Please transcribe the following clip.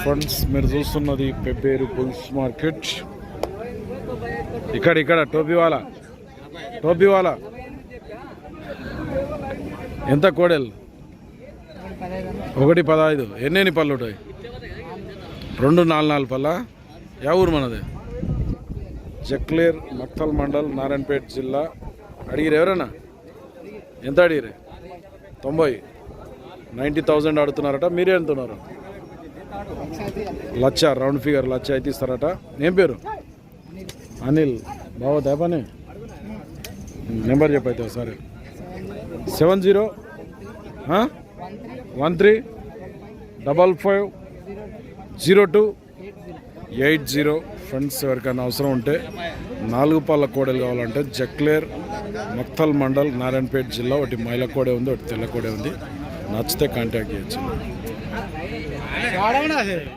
Friends మీరు చూస్తున్నది Pebbair bulls market. ఇక్కడ ఇక్కడ టోపీవాలా టోపీవాలా ఎంత కోడెలు? ఒకటి పదహైదు. ఎన్నెన్ని పళ్ళు ఉంటాయి? రెండు నాలుగు నాలుగు పళ్ళ? యా ఊరు మనది? జక్లేర్ మక్తల్ మండల్ నారాయణపేట జిల్లా. అడిగిరు ఎవరన్నా? ఎంత అడిగిరే తొంభై. నైంటీ థౌజండ్ ఆడుతున్నారట మీరే ఎంత ఉన్నారు లచ్చ రౌండ్ ఫిగర్ లచ్చ అయితే ఇస్తారట. ఏం పేరు? అనిల్. బావ దేపని నెంబర్ చెప్పైతే సరే seven zero? One three? Double five? Zero two? Eight zero? Friends ఎవరికైనా అవసరం ఉంటే నాలుగు పాల కోడలు కావాలంటే జక్లేర్ మక్తల్ మండల్ నారాయణపేట జిల్లా ఒకటి మైల కోడే ఉంది ఒకటి తెల్ల కోడే ఉంది. నచ్చితే కాంటాక్ట్ చేయొచ్చు. ગાળાના છે.